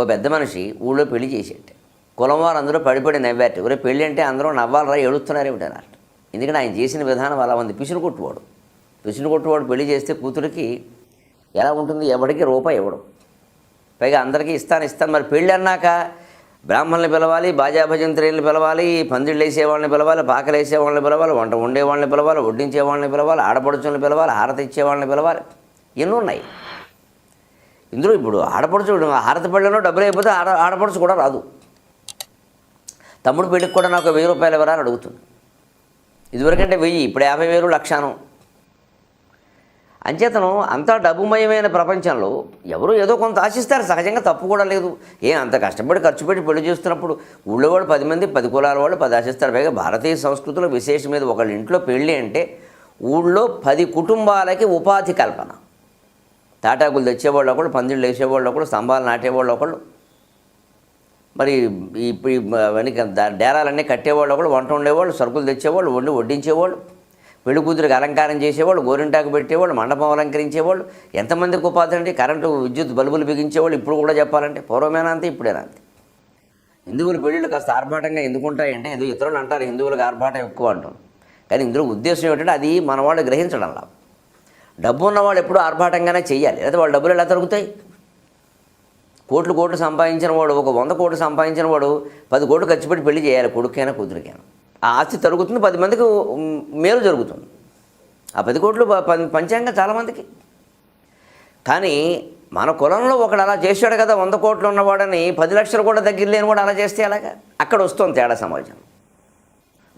ఓ పెద్ద మనిషి ఊళ్ళో పెళ్ళి చేసేట. కులం వారు అందరూ పడిపడి నవ్వారు. ఒరే పెళ్ళి అంటే అందరూ నవ్వాలరా ఏడుస్తున్నారు ఏమిటన్నారు ఎందుకంటే ఆయన చేసిన విధానం అలా ఉంది. పిసును కొట్టువాడు. పిసును కొట్టువాడు పెళ్ళి చేస్తే కూతురికి ఎలా ఉంటుంది? ఎవరికి రూపాయి ఇవ్వడం. పైగా అందరికీ ఇస్తాను ఇస్తాను. మరి పెళ్ళి అన్నాక బ్రాహ్మణులు పిలవాలి బాజా పిలవాలి పందిళ్ళు వేసేవాళ్ళని పిలవాలి పాకలు వేసేవాళ్ళని పిలవాలి వంట వండేవాళ్ళని పిలవాలి వడ్డించేవాళ్ళని పిలవాలి ఆడపడుచుని పిలవాలి హారతి ఇచ్చేవాళ్ళని పిలవాలి. ఎన్ని ఉన్నాయి. ఇందులో ఇప్పుడు ఆడపడుచు హారతి పళ్ళలో డబ్బులు అయిపోతే ఆడ ఆడపడుచు కూడా రాదు. తమ్ముడు పెళ్ళికి కూడా నాకు వెయ్యి రూపాయలు ఇవ్వరా అని అడుగుతుంది. ఇదివరకంటే వెయ్యి ఇప్పుడు యాభై వేలు లక్షాను. అంచేతను అంతా డబ్బుమయమైన ప్రపంచంలో ఎవరు ఏదో కొంత ఆశిస్తారు సహజంగా తప్పు కూడా లేదు. ఏ అంత కష్టపడి ఖర్చు పెట్టి పెళ్ళి చేస్తున్నప్పుడు ఊళ్ళో వాళ్ళు పది మంది పది కులాల వాళ్ళు పది ఆశిస్తారు. పైగా భారతీయ సంస్కృతిలో విశేషం మీద ఒకళ్ళ ఇంట్లో పెళ్ళి అంటే ఊళ్ళో పది కుటుంబాలకి ఉపాధి కల్పన. తాటాకులు తెచ్చేవాళ్ళు ఒకళ్ళు పందిళ్ళు వేసేవాళ్ళు ఒకళ్ళు స్తంభాలు నాటేవాళ్ళు ఒకళ్ళు. మరి ఇప్పుడు వెనక డేరాలన్నీ కట్టేవాళ్ళు ఒకళ్ళు వంట ఉండేవాళ్ళు సరుకులు తెచ్చేవాళ్ళు వండి వడ్డించేవాళ్ళు పెళ్ళి కూతురికి అలంకారం చేసేవాళ్ళు గోరింటాకు పెట్టేవాళ్ళు మండపం అలంకరించేవాళ్ళు ఎంతమందికి ఉపాధి అండి? కరెంటు విద్యుత్ బల్బులు బిగించేవాళ్ళు ఇప్పుడు కూడా చెప్పాలంటే పూర్వమేనా అంతే ఇప్పుడేనా అంతే. హిందువుల పెళ్ళిళ్ళు కాస్త ఆర్భాటంగా ఎందుకు ఉంటాయంటే ఏదో ఇతరులు అంటారు హిందువులకు ఆర్భాటం ఎక్కువ అంటాం కానీ ఇందులో ఉద్దేశం ఏంటంటే అది మన వాళ్ళు గ్రహించడంలా. డబ్బు ఉన్నవాళ్ళు ఎప్పుడూ ఆర్భాటంగానే చేయాలి. లేదా వాళ్ళ డబ్బులు ఎలా దొరుకుతాయి? కోట్లు కోట్లు సంపాదించిన వాడు ఒక వంద కోట్లు సంపాదించిన వాడు పది కోట్లు ఖర్చు పెట్టి పెళ్ళి చేయాలి కొడుకైనా కూతురికైనా. ఆ ఆస్తి తరుగుతుంది పది మందికి మేలు జరుగుతుంది. ఆ పది కోట్లు ప- ప- చాలామందికి కానీ మన కులంలో ఒకడు అలా చేశాడు కదా వంద కోట్లు ఉన్నవాడని పది లక్షలు కూడా దగ్గర లేని కూడా అలా చేస్తే అలాగా అక్కడ వస్తుంది తేడా సమాజం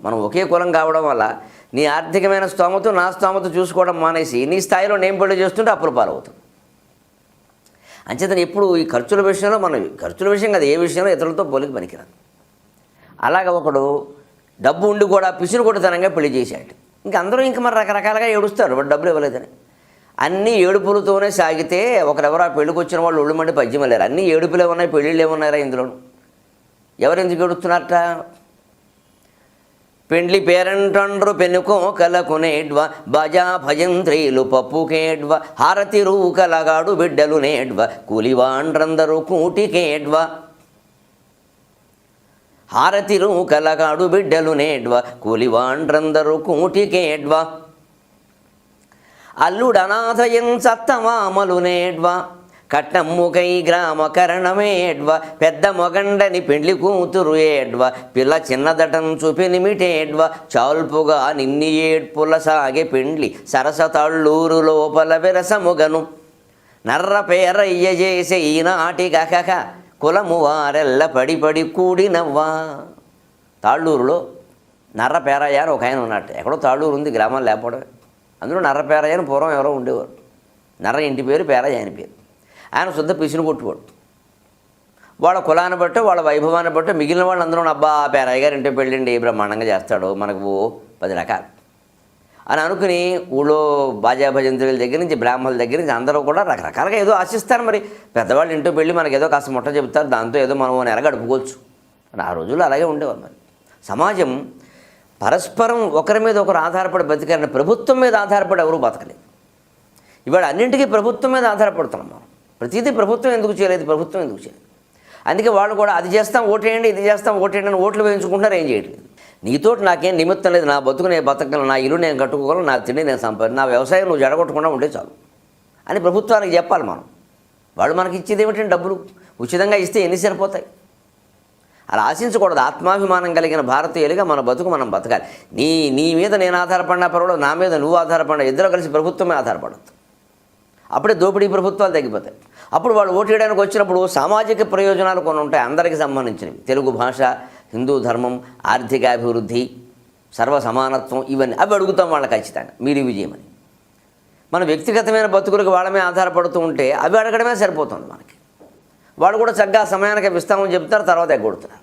మనం ఒకే కులం కావడం వల్ల నీ ఆర్థికమైన స్తోమత నా స్తోమత చూసుకోవడం మానేసి నీ స్థాయిలో నేను పెళ్ళి చేస్తుంటే అప్పులు పాలవుతాం. అంచేతను ఎప్పుడు ఈ ఖర్చుల విషయంలో మనం ఖర్చుల విషయం కాదు ఏ విషయంలో ఇతరులతో పోలికి పనికిరాదు. అలాగ ఒకడు డబ్బు ఉండి కూడా పిసిరు కొట్టుతనంగా పెళ్ళి చేశాడు. ఇంక అందరూ ఇంక మరి రకరకాలుగా ఏడుస్తారు వాడు డబ్బులు ఇవ్వలేదని. అన్నీ ఏడుపులతోనే సాగితే ఒకరెవరు ఆ పెళ్ళికి వచ్చిన వాళ్ళు ఒళ్ళు మండి పద్యం లేరు. అన్నీ ఏడుపులు ఏమన్నాయి పెళ్ళిళ్ళు ఏమన్నారా ఇందులోను. ఎవరు ఎందుకు ఏడుస్తున్నారట? పెండ్లి పేరంటండ్రు పెనుకో కలకునేడ్వ బజా భజంత్రీలు పప్పుకేడ్వ హారతి రూకలగాడు బిడ్డలు నేడ్వ కూలివాండ్రందరూ కూటికేడ్వ హారతిరు కలగాడు బిడ్డలు నేడ్వ కూలివాండ్రందరూ కూటికేడ్వ అల్లుడనాథయం సత్తమామలు నేడ్వ. కట్నమ్ముకై గ్రామ కరణమేడ్వ పెద్ద మొగండని పెండ్లి కూతురు ఏడ్వ పిల్ల చిన్నదటం చూపినిమిటేడ్వ చాల్పుగా నిన్ని ఏడ్పుల సాగే పెండ్లి సరస తళ్ళూరు లోపల విరసముగను. నర్ర పేరయ్య చేసే ఈనాటి గకక కులము వారెల్ల పడి పడి కూడినవ్వా. తాళ్ళూరులో నర్ర పేరయ్య అని ఒక ఆయన ఉన్నట్టు ఎక్కడో తాళ్ళూరు ఉంది గ్రామం లేకపోవడమే. అందులో నర్ర పేరయ్య అని పూర్వం ఎవరో ఉండేవారు. నర్ర ఇంటి పేరు పేరయ్య ఆయన పేరు. ఆయన శుద్ధ పిసిని కొట్టుకోడు. వాళ్ళ కులాన్ని బట్టి వాళ్ళ వైభవాన్ని బట్టి మిగిలిన వాళ్ళందరూ అబ్బా ఆ పేరయ్య గారు ఇంటికి పెళ్ళండి బ్రహ్మాండంగా చేస్తాడు మనకు ఓ పది రకాలు. అని అనుకుని ఊళ్ళో బాజా భజంతుల దగ్గర నుంచి బ్రాహ్మణుల దగ్గర నుంచి అందరూ కూడా రకరకాలుగా ఏదో ఆశిస్తారు మరి. పెద్దవాళ్ళు ఇంట్లో పెళ్ళి మనకి ఏదో కాస్త ముట్ట చెబుతారు దాంతో ఏదో మనం ఎర గడుపుకోవచ్చు అని ఆ రోజుల్లో అలాగే ఉండేవారు మరి. సమాజం పరస్పరం ఒకరి మీద ఒకరు ఆధారపడి బతికారని ప్రభుత్వం మీద ఆధారపడి ఎవరు బతకలేదు. ఇవాళ అన్నింటికీ ప్రభుత్వం మీద ఆధారపడుతున్నాం మనం. ప్రతిదీ ప్రభుత్వం ఎందుకు చేయలేదు? ప్రభుత్వం ఎందుకు చేయలేదు? అందుకే వాళ్ళు కూడా అది చేస్తాం ఓటేయండి ఇది చేస్తాం ఓటేయండి అని ఓట్లు వేయించుకుంటున్నారు ఏం చేయట్లేదు. నీతోటి నాకేం నిమిత్తం లేదు నా బతుకు నేను బతకగలను నా ఇల్లు నేను కట్టుకోగలను నా తిండి నేను సంపాది నా వ్యవసాయం నువ్వు జడగొట్టకుండా ఉంటే చాలు. అని ప్రభుత్వానికి చెప్పాలి మనం. వాళ్ళు మనకి ఇచ్చేది ఏమిటంటే డబ్బులు? ఉచితంగా ఇస్తే ఎన్ని సరిపోతాయి? అలా ఆశించకూడదు. ఆత్మాభిమానం కలిగిన భారతీయులుగా మన బతుకు మనం బతకాలి. నీ నీ మీద నేను ఆధారపడినా పర్వాలేదు నా మీద నువ్వు ఆధారపడినా ఇద్దరు కలిసి ప్రభుత్వమే ఆధారపడద్దు. అప్పుడే దోపిడీ ప్రభుత్వాలు తగ్గిపోతాయి. అప్పుడు వాళ్ళు ఓటు వేయడానికి వచ్చినప్పుడు సామాజిక ప్రయోజనాలు కొన్ని ఉంటాయి అందరికీ సంబంధించినవి. తెలుగు భాష హిందూ ధర్మం ఆర్థికాభివృద్ధి సర్వ సమానత్వం ఇవన్నీ అవి అడుగుతాం వాళ్ళకి ఖచ్చితంగా. మీరు ఇవి చేయమని. మన వ్యక్తిగతమైన బతుకులకు వాళ్ళమే ఆధారపడుతూ ఉంటే అవి అడగడమే సరిపోతుంది మనకి. వాళ్ళు కూడా చక్కగా సమయానికి విస్తామని ఇస్తామని చెప్తారు తర్వాత ఎగ్గొడుతున్నారు.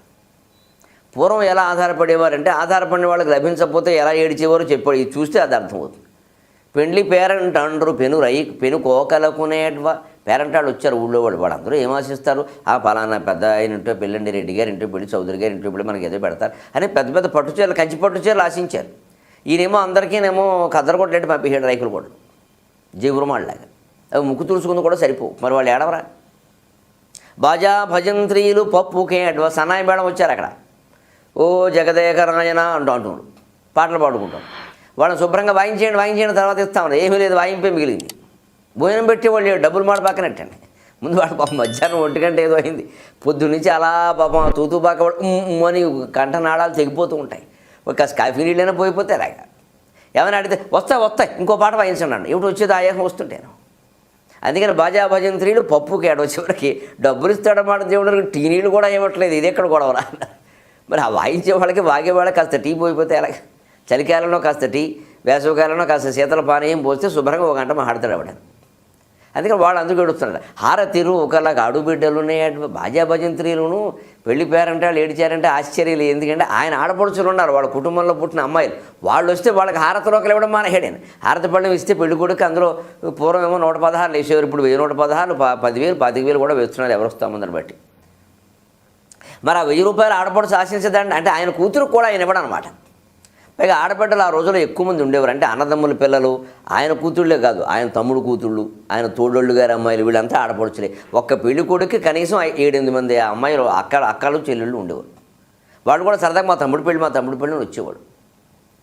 పూర్వం ఎలా ఆధారపడేవారంటే ఆధారపడిన వాళ్ళకి లభించకపోతే ఎలా ఏడిచేవారో చెప్పాడు ఇది చూస్తే అది అర్థమవుతుంది. పెండ్లి పేరెంట్ అండ్రు పెను రై పెను కోకలకునేడ్వ పేరెంట్ వాళ్ళు వచ్చారు ఊళ్ళో వాళ్ళు. వాళ్ళందరూ ఏం ఆశిస్తారు? ఆ పలానా పెద్ద ఆయన ఇంట్లో పెళ్ళండి రెడ్డి గారి ఇంట్లో పెళ్ళి చౌదరి గారి ఇంట్లో పెళ్ళి మనకి ఏదో పెడతారు అని పెద్ద పెద్ద పట్టు చీరలు కంచి పట్టు చీరలు ఆశించారు. ఈయనేమో అందరికీనేమో కదరగొట్టలేంటి పంపించాడు రైకులు కూడా. జీవురమాళ్ళలాగా. అవి ముక్కు తుడుచుకుంది కూడా సరిపోవు. మరి వాళ్ళు ఏడవరా? బాజా భజంత్రీలు పప్పు కేడ్వ సన్నాయి మేడం వచ్చారు అక్కడ. ఓ జగదేకరాయన అంటూ అంటున్నాడు. పాటలు పాడుకుంటాం. వాళ్ళని శుభ్రంగా వాయించేయండి వాయించేయండి తర్వాత ఇస్తామని ఏమీ లేదు వాయింపే మిగిలింది. భోజనం పెట్టి వాళ్ళు డబ్బులు మాట పక్కనట్టండి ముందు వాడు పాపం మధ్యాహ్నం ఒంటి గంట ఏదో అయింది. పొద్దు నుంచి అలా పాపం తూతూ పాక అని కంట నాడాలు తెగిపోతూ ఉంటాయి. ఒక కాఫీ నీళ్ళైనా పోయిపోతే అలాగా ఏమైనా అడిగితే వస్తాయి వస్తాయి ఇంకో పాట వాయించండి ఏమిటి వచ్చేది ఆయాసం వస్తుంటాను అందుకని బాజా భజంత్రీలు పప్పుకి ఏడో చివరికి డబ్బులు ఇస్తాడన్నమాట దేవుడు టీ నీళ్ళు కూడా ఇవ్వట్లేదు ఇది ఎక్కడ గొడవరా మరి ఆ వాయించే వాళ్ళకి వాగే వాళ్ళకి కాస్త టీ పోయిపోతే ఎలాగ? చలికాలంలో కాస్త టీ వేసవికాలంలో కాస్త శీతల పానీయం పోస్తే శుభ్రంగా ఒక గంట మాట్లాడతాడు ఆవిడ. అందుకని వాళ్ళు అందుకు ఎడుస్తున్నాడు హారతిరు ఒకలాగా ఆడుబిడ్డలు ఉన్నాయి బాజా భజంత్రీలును పెళ్ళి పేరంటే వాళ్ళు ఏడిచారంటే ఆశ్చర్యం ఎందుకంటే ఆయన ఆడపడుచులు ఉన్నారు వాళ్ళ కుటుంబంలో పుట్టిన అమ్మాయిలు. వాళ్ళు వస్తే వాళ్ళకి హారతిలోకలు ఇవ్వడం మానేహాడు హారతి పళ్ళం ఇస్తే పెళ్ళి కొడుకు అందులో పూర్వం ఏమో నూట పదహారులు వేసేవారు ఇప్పుడు వెయ్యి నూట పదహారులు పదివేలు పదివేలు కూడా వేస్తున్నారు ఎవరు వస్తామందని బట్టి. మరి ఆ వెయ్యి రూపాయలు ఆడపడుచు ఆశించదండి. అంటే ఆయన కూతురు కూడా ఆయన ఇవ్వడం అనమాట పైగా ఆడబిడ్డలు ఆ రోజుల్లో ఎక్కువ మంది ఉండేవారు. అంటే అన్నదమ్ముల పిల్లలు ఆయన కూతుళ్ళే కాదు ఆయన తమ్ముడు కూతుళ్ళు ఆయన తోడోళ్ళు గారి అమ్మాయిలు వీళ్ళంతా ఆడపడుచులే. ఒక్క పెళ్ళి కొడుకు కనీసం ఏడెనిమిది మంది అమ్మాయిలు అక్క అక్కలు చెల్లెళ్ళు ఉండేవారు వాళ్ళు కూడా సరదాగా మా తమ్ముడు పెళ్ళి మా తమ్ముడు పెళ్ళి వచ్చేవాడు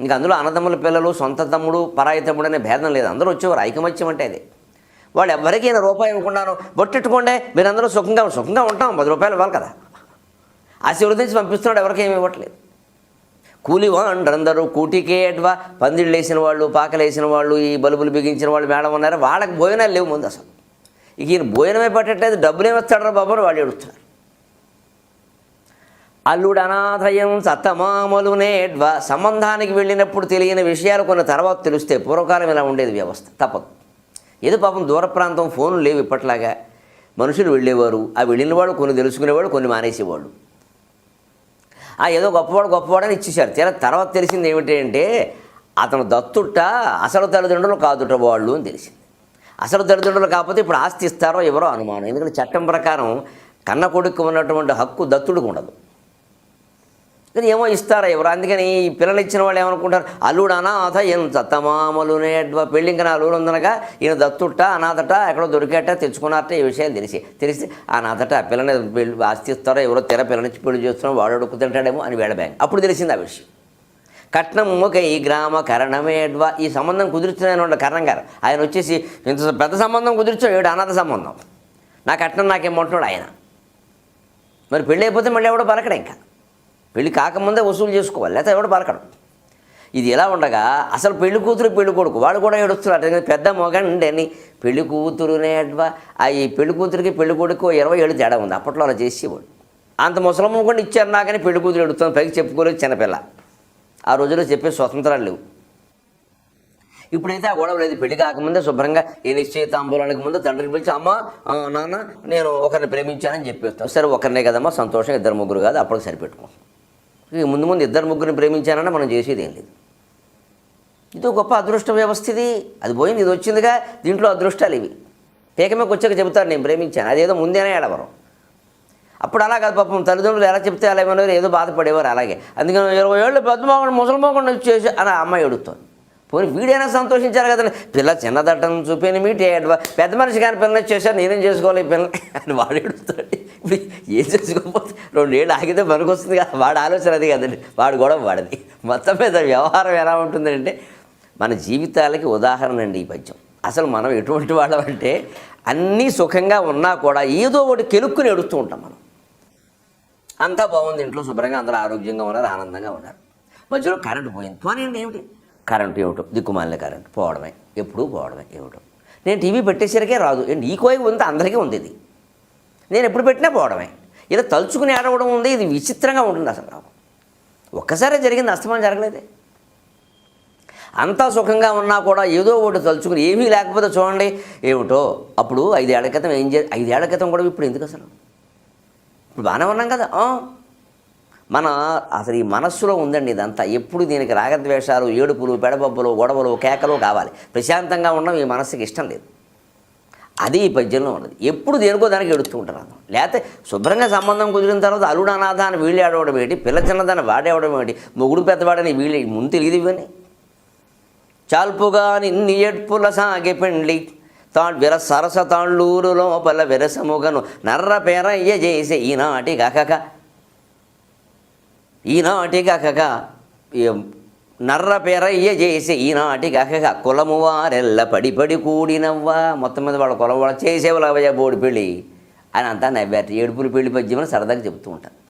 ఇంకా అందులో అన్నదమ్ముల పిల్లలు సొంత తమ్ముడు పరాయి తమ్ముడు అనే భేదం లేదు. అందరూ వచ్చేవారు ఐకమత్యం అంటే అది. వాళ్ళు ఎవరికైనా రూపాయి ఇవ్వకుండాను బొట్టెట్టుకోండి మీరందరూ సుఖంగా సుఖంగా ఉంటాం పది రూపాయలు ఇవ్వాలి కదా. ఆశీర్వదించి పంపిస్తున్నాడు ఎవరికి ఏమి ఇవ్వట్లేదు. కూలి అందరూ కూటికే అడ్వా. పందిళ్ళు వాళ్ళు పాకలేసిన వాళ్ళు ఈ బల్బులు బిగించిన వాళ్ళు మేడం ఉన్నారు? వాళ్ళకి భోజనాలు లేవు ముందు అసలు. ఇక ఈయన భోజనమే పట్టట్లేదు డబ్బులు ఏమిస్తాడరా బాబు అని వాళ్ళు ఎడుతున్నారు అల్లుడు అనాథయం సత్తమామలునేడ్వా సంబంధానికి వెళ్ళినప్పుడు తెలియని విషయాలు కొన్ని తర్వాత తెలిస్తే పూర్వకాలం ఇలా ఉండేది వ్యవస్థ. తప్పదు. ఏదో పాపం దూర ప్రాంతం ఫోన్లు లేవు ఇప్పట్లాగా. మనుషులు వెళ్ళేవారు. ఆ వెళ్ళిన వాళ్ళు కొన్ని తెలుసుకునేవాళ్ళు కొన్ని మానేసేవాళ్ళు. ఏదో గొప్పవాడు గొప్పవాడని ఇచ్చేశారు. తీరా తర్వాత తెలిసింది ఏమిటంటే అతను దత్తుట అసలు తల్లిదండ్రులు కాదుట వాళ్ళు అని తెలిసింది. అసలు తల్లిదండ్రులు కాకపోతే ఇప్పుడు ఆస్తి ఇస్తారో ఎవరో అనుమానం. ఎందుకంటే చట్టం ప్రకారం కన్న కొడుకు ఉన్నటువంటి హక్కు దత్తుడికి ఉండదు. కానీ ఏమో ఇస్తారా ఎవరు? అందుకని ఈ పిల్లలు ఇచ్చిన వాళ్ళు ఏమనుకుంటారు? అల్లుడు అనాథ ఎంత తమామలునే పెళ్ళి ఇంకా నా అల్లుడు ఉందనగా ఈయన దత్తుట్ట అనాథట ఎక్కడో దొరికేట తెచ్చుకున్నారట ఈ విషయాలు తెలిసి. తెలిసి అనాథట ఆ పిల్లని పెళ్ళి ఆస్తి ఇస్తారో ఎవరో తెర పిల్లనిచ్చి పెళ్ళి చేస్తున్నారో వాడు అడుక్కుతింటాడేమో అని వేడ బ్యాంక్. అప్పుడు తెలిసింది ఆ విషయం. కట్నం ముఖ ఈ గ్రామ కరణమేడ్వా ఈ సంబంధం కుదుర్చున్నాయన కరణం గారు. ఆయన వచ్చేసి ఇంత పెద్ద సంబంధం కుదుర్చో ఏడు అనాథ సంబంధం. నా కట్నం నాకేమంటున్నాడు ఆయన. మరి పెళ్ళి అయిపోతే మళ్ళీ ఎవడో పలకడు ఇంకా? పెళ్ళి కాకముందే వసూలు చేసుకోవాలి లేకపోతే ఎవడు పలకడు. ఇది ఎలా ఉండగా అసలు పెళ్ళి కూతురు పెళ్ళి కొడుకు వాళ్ళు కూడా ఏడుస్తున్నారు. ఎందుకంటే పెద్ద మొగండి అని పెళ్ళి కూతురునే అడ్వా ఆ ఈ పెళ్ళి కూతురికి పెళ్ళి కొడుకు ఇరవై ఏడు తేడా ఉంది. అప్పట్లో అలా చేసేవాడు. అంత ముసలమ్మ కూడా ఇచ్చారు నాకని పెళ్ళి కూతురు ఎడుతుంది పైకి చెప్పుకోలేదు చిన్నపిల్ల. ఆ రోజుల్లో చెప్పే స్వతంత్రాలు లేవు. ఇప్పుడైతే ఆ గొడవ లేదు. పెళ్ళి కాకముందే శుభ్రంగా ఈ నిశ్చయితాంబూలానికి ముందు తండ్రికి పిలిచి అమ్మ నాన్న నేను ఒకరిని ప్రేమించానని చెప్పేస్తాను సరే ఒకరినే కదమ్మా సంతోషం ఇద్దరు ముగ్గురు కాదు అప్పుడు సరిపెట్టుకుంటాం ముందు ముందు ఇద్దరు ముగ్గురిని ప్రేమించానన్నా మనం చేసేది ఏం లేదు. ఇది గొప్ప అదృష్ట వ్యవస్థ ఇది అది పోయింది ఇది వచ్చిందిగా దీంట్లో అదృష్టాలు ఇవి. పేకమేకి వచ్చాక చెబుతారు నేను ప్రేమించాను. అదేదో ముందేనే ఏడవరం. అప్పుడు అలా కాదు పాపం తల్లిదండ్రులు ఎలా చెప్తే అలా ఏమన్నారు ఏదో బాధపడేవారు అలాగే. అందుకని ఇరవై ఏళ్ళు పెద్ద మోగండి ముసలి మోగండి వచ్చేసి అని అమ్మాయి ఎడుతుంది పోనీ వీడైనా సంతోషించారు కదండి పిల్ల చిన్నదట్టం చూపిన మీటే పెద్ద మనిషి కానీ పిల్లని చేశారు నేనేం చేసుకోవాలి ఈ పిల్లని? అని వాడు ఎడుస్తాడు ఇప్పుడు ఏం చేసుకోకపోతే రెండేళ్ళు ఆగితే పనికి వస్తుంది కదా. వాడు ఆలోచన అది కదండి. వాడు కూడా వాడది. మొత్తం మీద వ్యవహారం ఎలా ఉంటుందంటే మన జీవితాలకి ఉదాహరణ అండి ఈ పద్యం. అసలు మనం ఎటువంటి వాళ్ళం అంటే అన్నీ సుఖంగా ఉన్నా కూడా ఏదో ఒకటి కెలుక్కుని ఎడుస్తూ ఉంటాం మనం. అంతా బాగుంది ఇంట్లో శుభ్రంగా అందరూ ఆరోగ్యంగా ఉన్నారు ఆనందంగా ఉన్నారు. మధ్యలో కరెంటు పోయింది. పోనీ ఏమిటి? కరెంటు ఇవ్వటం దిక్కుమాలిన కరెంటు పోవడమే. ఎప్పుడూ పోవడమే ఇవ్వటం నేను టీవీ పెట్టేసరికే రాదు. ఏంటి ఈ కోయి ఉంది అందరికీ ఉంది ఇది. నేను ఎప్పుడు పెట్టినా పోవడమే. ఇలా తలుచుకుని ఏడవడం ఉంది ఇది విచిత్రంగా ఉంటుంది అసలు నాకు. ఒక్కసారే జరిగింది అస్తమానం జరగలేదే. అంతా సుఖంగా ఉన్నా కూడా ఏదో ఒకటి తలుచుకుని ఏమీ లేకపోతే చూడండి ఏమిటో. అప్పుడు ఐదేళ్ళ క్రితం ఏం చే ఐదేళ్ళ క్రితం కూడా ఇప్పుడు ఎందుకు అసలు? ఇప్పుడు బాగానే ఉన్నాం కదా. మన అసలు ఈ మనస్సులో ఉందండి ఇదంతా. ఎప్పుడు దీనికి రాగద్వేషాలు ఏడుపులు పెడబబ్బులు గొడవలు కేకలు కావాలి. ప్రశాంతంగా ఉండడం ఈ మనస్సుకి ఇష్టం లేదు. అది ఈ పద్యంలో ఉండదు ఎప్పుడు దేనికో దానికి ఎడుతూ ఉంటారు లేకపోతే శుభ్రంగా సంబంధం కుదిరిన తర్వాత అల్లుడు అనాథ అని వీళ్ళు ఆడవడం ఏంటి? పిల్ల చిన్నదాన్ని వాడేవడం ఏంటి? మొగుడు పెద్దవాడని వీళ్ళు ముందు తెలియదు ఇవన్నీ. చాల్పుగా నిన్ని ఎడ్పుల సాగే పెండ్లి. తా విర సరస తాళ్ళూరు లోపల విరసముగను నర్ర పేరయ్య చేసే ఈనాటి గకక ఈనాటి గకక నర్ర పేరయ్య చేసి ఈనాటి గకక కులము వారెల్ల పడిపడి కూడినవ్వా. మొత్తం మీద వాళ్ళ కులం చేసేవాళ్ళు అవే బోడి పెళ్ళి అని అంతా నవ్వారు. ఏడుపులు పెళ్ళి పద్యమని సరదాగా చెప్తూ ఉంటాను